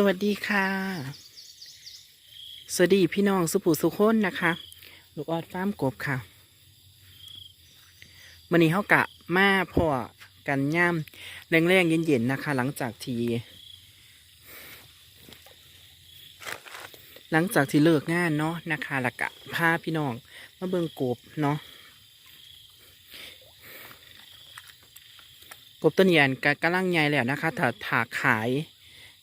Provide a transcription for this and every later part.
สวัสดีค่ะ สวัสดีพี่น้องสุภูสุคนนะคะ ลูกออดฟาร์มกบค่ะวันนี้เขากะมาพ่อกันย่ำแรงๆเย็นๆนะคะ หลังจากที่หลังจากที่เลิกงานเนาะนะคะล้วกะพาพี่น้องมาเบิ่งกบเนาะกบตัวนี้อันกะกำลังใหญ่แล้วนะคะถ้าถาขาย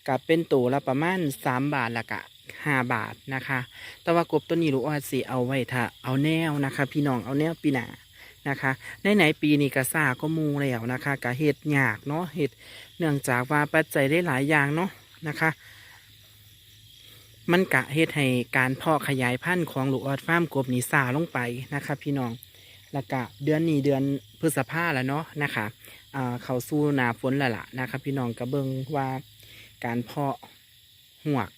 กับเป็นตัวละประมาณสามบาทละกะห้าบาทนะคะ แต่ว่ากบตัวนี้ลูกอาสิเอาไว้ถ้าเอาแนวนะคะ พี่น้องเอาแนวปีหนานะคะในไหนปีนี้กะซ่าก็มูแล้วนะคะกะเห็ดหยากเนาะเห็ดเนื่องจากว่าปัจจัยได้หลายอย่างเนาะนะคะมันกะเฮ็ดให้การเพาะขยายพันธุ์ของลูกออดฟาร์มกบนีซาลงไปนะคะพี่น้อง แล้วก็เดือนนี้เดือนพฤษภาแล้วเนาะนะคะ เขาสู่หนาฝนแล้วล่ะนะคะ พี่น้องกระเบิงว่า การเพาะหวก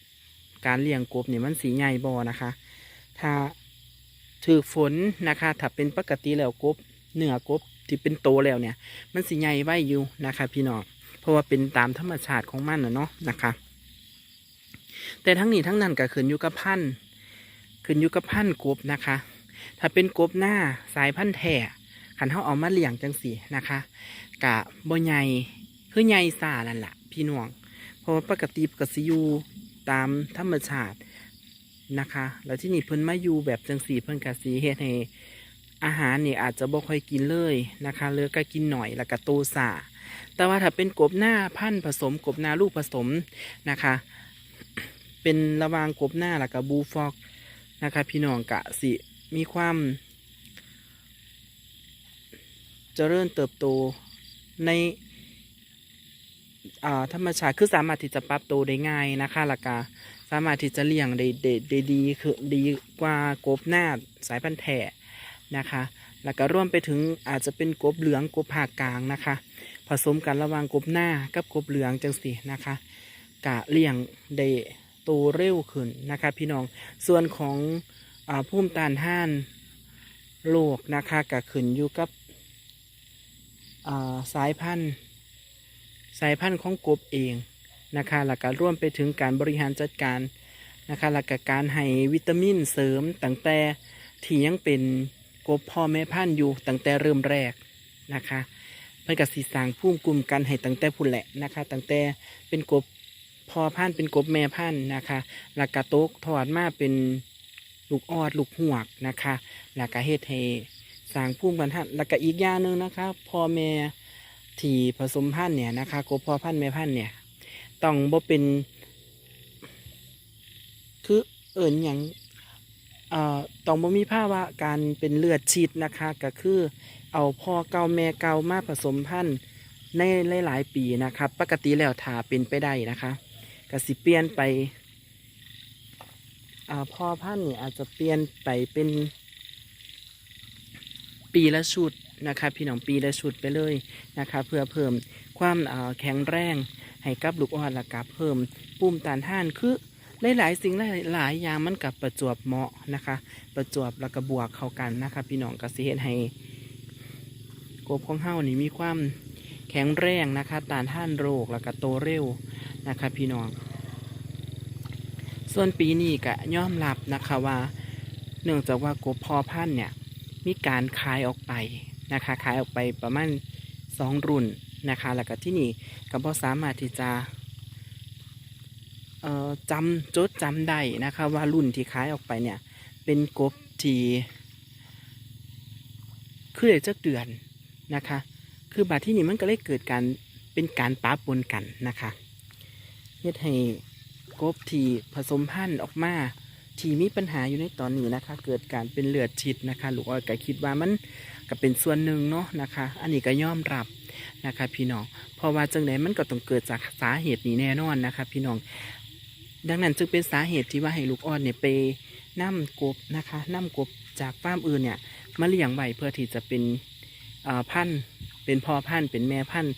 การเลี้ยงกบเนี่ยมันสีใหญ่บอนะคะ ถ้าถือฝนนะคะ ถ้าเป็นปกติแล้วกบเนื้อกบที่เป็นโตแล้วเนี่ย มันสีใหญ่ไว้อยู่นะคะ พี่น้องเพราะว่าเป็นตามธรรมชาติของมันนะเนาะนะคะแต่ทั้งนี้ทั้งนั้นก็ขึ้นอยู่กับพันธุ์ขึ้นอยู่กับพันธุ์กบนะคะ ถ้าเป็นกบหน้าสายพันธุ์แท้ขันเขาเอามาเลี้ยงจังสีนะคะกะบ่ใหญ่คือใหญ่ซานั่นละพี่น้อง ราะปกติกสิอยูตามธรรมชาตินะคะ แล้วที่นี่เพิ่นมาอยู่แบบจังสีเพิ่นกะสีเฮ็ดให้อาหารนี่อาจจะบ่ค่อยกินเลยนะคะเลือก็กินหน่อยแล้วก็โตสาแต่ว่าถ้าเป็นกบหน้าพันผสมกบหน้าลูกผสมนะคะ เป็นระวางกบหน้าแล้วก็บูฟอกนะคะพี่น้องกะสิมีความเจริญเติบโตใน ธรรมชาติคือสามารถที่จะปรับตัวได้ง่ายนะคะแล้วก็สามารถที่จะเลี้ยงได้ได้ได้ดีคือดีกว่ากบหน้าสายพันธุ์แท้นะคะ แล้วก็ร่วมไปถึงอาจจะเป็นกบเหลืองกบภาคกลางนะคะ ผสมกันระหว่างกบหน้ากับกบเหลืองจังสินะคะกะเลี้ยงได้โตเร็วขึ้นนะคะพี่น้องส่วนของอภูมิต้านทานโรคนะคะก็ขึ้นอยู่กับสายพันธุ์ สายพันธุ์ของกบเองนะคะแล้วก็ร่วมไปถึงการบริหารจัดการนะคะแล้วก็การให้วิตามินเสริมตั้งแต่ที่ยังเป็นกบพ่อแม่พันธุ์อยู่ตั้งแต่เริ่มแรกนะคะเพื่อกับสีสางภูมิคุ้มกันให้ตั้งแต่พุ่นแหละนะคะตั้งแต่เป็นกบพ่อพันธุ์เป็นกบแม่พันธุ์นะคะแล้วก็โต๊กถอดมาเป็นลูกออดลูกหวกนะคะแล้วก็เฮ็ดให้สางภูมิกันทันแล้วก็อีกอย่างหนึ่งนะคะพ่อแม่ ที่ผสมพันธุ์เนี่ยนะคะกบพอพันธุ์แม่พันธุ์เนี่ยต้องบ่เป็น คือเอิ่นอย่างเอ่อต้องบ่มีภาวะการเป็นเลือดชีดนะคะก็คือเอาพ่อเก่าแม่เก่ามาผสมพันธุ์ในหลาย ๆ ปีนะครับปกติแล้วถ้าเป็นไปได้นะคะก็สิเปลี่ยนไปอพ่อพันธุ์เนี่ยอาจจะเปลี่ยนไปเป็นปีละชุด นะคะพี่น้องปีละชุดไปเลยนะคะเพื่อเพิ่มความแข็งแรงให้กับลูกอ่อนและกับเพิ่มปุ่มต้านทานคือหลายๆสิ่งหลายๆอย่างมันกับประจวบเหมาะนะคะ ประจวบแล้วก็บวกเข้ากันนะคะพี่น้องก็สิเฮ็ดให้กบของเฮานี่มีความแข็งแรงนะคะต้านทานโรคแล้วก็โตเร็วนะคะพี่น้อง ส่วนปีนี้ก็ยอมรับนะคะว่า เนื่องจากว่ากบพอพันเนี่ยมีการขายออกไป นะคะขายออกไปประมาณสองรุ่นนะคะแล้วก็ที่นี่ก็บ่สามารถที่จะจำจดจำได้นะคะว่ารุ่นที่ขายออกไปเนี่ย เป็นกบที่คือเดี๋ยวจะเดือนนะคะ คือบาดที่นี่มันก็เลยเกิดการเป็นการปะปนกันนะคะเฮ็ดให้กบที่ผสมพันธุ์ออกมาที่มีปัญหาอยู่ในตอนนี้นะคะ เกิดการเป็นเลือดชิดนะคะลูกอ้อยก็คิดว่ามัน ก็เป็นส่วนหนึ่งเนาะนะคะ อันนี้ก็ยอมรับนะคะ พี่น้อง เพราะว่าจังไดมันก็ต้องเกิดจากสาเหตุนี้แน่นอนนะคะ พี่น้อง ดังนั้นจึงเป็นสาเหตุที่ว่าให้ลูกอ้อนเนี่ยไปนำกบนะคะนำกบจากฟาร์มอื่นเนี่ยมาเลี้ยงไว้เพื่อที่จะเป็นพันธุ์เป็นพ่อพันธุ์เป็นแม่พันธุ์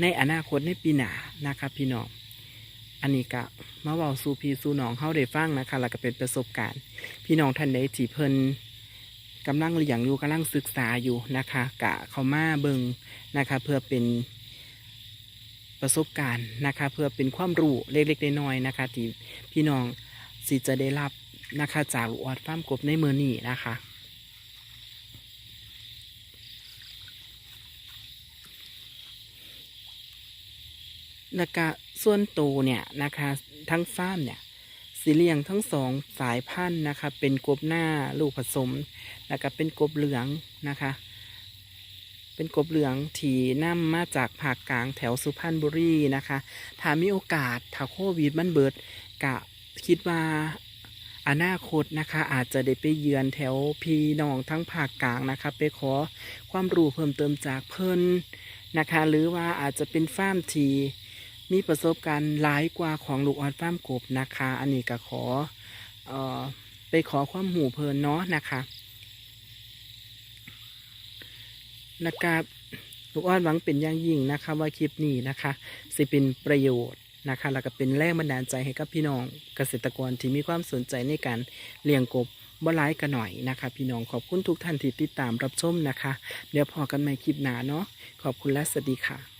ในอนาคตในปีหน้านะคะพี่น้องอันนี้ก็มาเว้าสู่พี่สู่น้องเฮาได้ฟังนะคะแล้วก็เป็นประสบการณ์ พี่น้องท่านใดที่เพิ่น กำลังเลี้ยงอยู่กำลังศึกษาอยู่นะคะ กะเขามาเบิงนะคะ เพื่อเป็นประสบการณ์นะคะ เพื่อเป็นความรู้เล็กๆน้อยๆนะคะที่พี่น้องสิจะได้รับนะคะจากลูกออดฟาร์มกบในเมือนี้นะคะแล้วก็ส่วนโตวเนี่ยนะคะ ทั้งฟาร์มเนี่ย สีเลียงทั้งสองสายพันธุ์นะคะ เป็นกบหน้าลูกผสมแล้วก็เป็นกบเหลืองนะคะ เป็นกบเหลืองที่นำมาจากภาคกลางแถวสุพรรณบุรีนะคะ ถ้ามีโอกาสถ้าโควิดมันเบิดกะคิดว่าอนาคตนะคะ อาจจะได้ไปเยือนแถวพี่น้องทั้งภาคกลางนะคะ ไปขอความรู้เพิ่มเติมจากเพิ่นนะคะ หรือว่าอาจจะเป็นฟาร์มที มีประสบการณ์หลายกว่าของลูกออดฟาร์มกบนะคะ อันนี้ก็ขอเอ่อไปขอความหูเพลินเนาะนะคะนะครับลูกอ้อนหวังเป็นอย่างยิ่งนะคะ ว่าคลิปนี้นะคะสิเป็นประโยชน์นะคะแล้วก็เป็นแรงบันดาลใจให้กับพี่น้องเกษตรกรที่มีความสนใจในการเลี้ยงกบบ่ร้ายกันหน่อยนะคะ พี่น้องขอบคุณทุกท่านที่ติดตามรับชมนะคะ เดี๋ยวพอกันใหม่คลิปหน้าเนาะขอบคุณและสวัสดีค่ะ